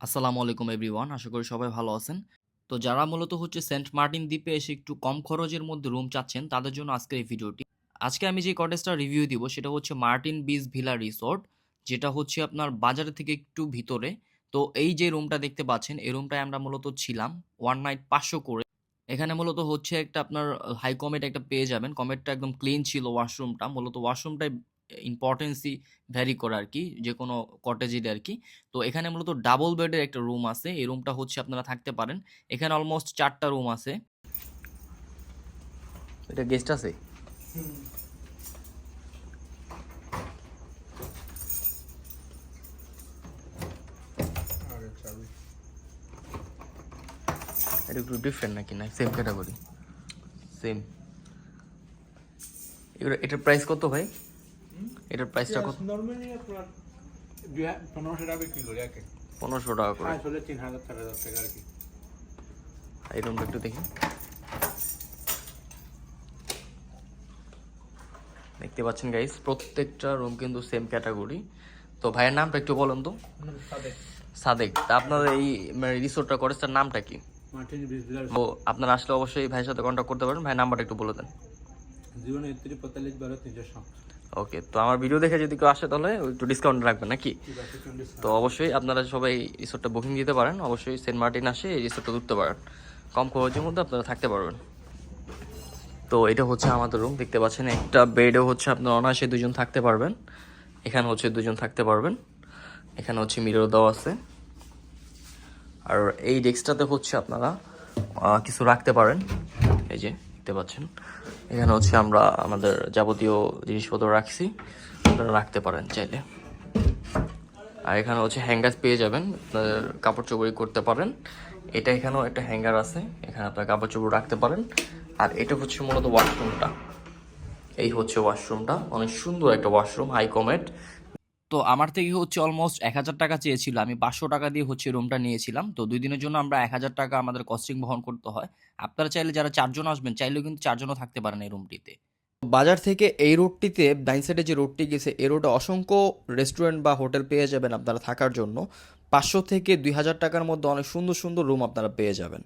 আসসালামু আলাইকুম এভরিওয়ান, আশা করি সবাই ভালো আছেন। তো যারা মূলত হচ্ছে সেন্ট মার্টিন দ্বীপে এসে একটু কম খরচের মধ্যে রুম চাচ্ছেন, তাদের জন্য আজকের এই ভিডিওটি। আজকে আমি যে কটেজটা রিভিউ দিব, সেটা হচ্ছে মার্টিন বিচ ভিলা রিসোর্ট, যেটা হচ্ছে আপনার বাজার থেকে একটু ভিতরে। তো এই যে রুমটা দেখতে পাচ্ছেন, এই রুমটায় আমরা মূলত ছিলাম ওয়ান নাইট পাঁচশো করে। এখানে মূলত হচ্ছে একটা আপনার হাই কমেট একটা পেয়ে যাবেন। কমেটটা একদম ক্লিন ছিল ওয়াশরুমটা মূলত ওয়াশরুমটাই ইম্পর্টেন্সই ভ্যারি করে আর কি যে কোনো কটেজের আর কি তো এখানে মূলত ডাবল বেডের একটা রুম আছে, এই রুমটা হচ্ছে আপনারা থাকতে পারেন। এখানে অলমোস্ট চারটা রুম আছে। এটা গেস্ট আছে? একটু ডিফারেন্ট নাকি? না সেম ক্যাটাগরি সেম এটার প্রাইস কত ভাই? এটার প্রাইসটা কত? নর্মালি আপনার দুই হা- পনেরোশো টাকা বিক্রি করি একে পনেরোশো টাকা করে। হলে তিন হাজার চার টাকা আর কি। এই রুমটা একটু দেখি। দেখতে পাচ্ছেন গাইস প্রত্যেকটা রুম কিন্তু সেম ক্যাটাগরি তো ভাইয়ের নামটা একটু বলুন তো। সাদেক। সাদেক। তা আপনার এই রিসোর্টটা করেছেন নামটা কি? বিশ আপনারা আসলে অবশ্যই ভাইয়ের সাথে কন্ট্যাক্ট করতে পারেন। ভাই নাম্বারটা একটু বলে দেন। জীবনে একত্রিশ পঁয়তাল্লিশ বারো তিনশো ওকে তো আমার ভিডিও দেখে যদি কেউ আসে তাহলে একটু ডিসকাউন্ট রাখবেন নাকি? তো অবশ্যই আপনারা সবাই রিসোর্টটা বুকিং দিতে পারেন অবশ্যই সেন্ট মার্টিন আসে এই রিসোর্টটা উঠতে পারেন। কম খরচের মধ্যে আপনারা থাকতে পারবেন। তো এটা হচ্ছে আমাদের রুম দেখতে পাচ্ছেন একটা বেডে হচ্ছে আপনার অনায়াসে দুজন থাকতে পারবেন। এখানে হচ্ছে দুজন থাকতে পারবেন। এখানে হচ্ছে মিরর দেওয়া আছে। আর এই ডেস্কটাতে হচ্ছে আপনারা কিছু রাখতে পারেন। এই যে দেখতে পাচ্ছেন। এখানে হচ্ছে আমরা আমাদের যাবতীয় জিনিসপত্র রাখছি। আপনারা রাখতে পারেন চাইলে। আর এখানে হচ্ছে হ্যাঙ্গার পেয়ে যাবেন। আপনাদের কাপড় চোপড়ি করতে পারেন। এটা এখানেও একটা হ্যাঙ্গার আছে। এখানে আপনার কাপড় চোপড় রাখতে পারেন। আর এটা হচ্ছে মূলত ওয়াশরুমটা এই হচ্ছে ওয়াশরুমটা অনেক সুন্দর একটা ওয়াশরুম হাই কমেট তো আমার থেকে হচ্ছে অলমোস্ট এক হাজার টাকা চেয়েছিল। আমি পাঁচশো টাকা দিয়ে হচ্ছে রুমটা নিয়েছিলাম। তো দুই দিনের জন্য আমরা এক হাজার টাকা আমাদের কস্টিং বহন করতে হয়। আপনারা চাইলে যারা চারজন আসবেন, চাইলেও কিন্তু চারজনও থাকতে পারেন এই রুমটিতে বাজার থেকে এই রোডটিতে ডাইন সাইডে যে রোডটি গেছে, এই রোডে অসংখ্য রেস্টুরেন্ট বা হোটেল পেয়ে যাবেন আপনারা থাকার জন্য। পাঁচশো থেকে দুই হাজার টাকার মধ্যে অনেক সুন্দর সুন্দর রুম আপনারা পেয়ে যাবেন।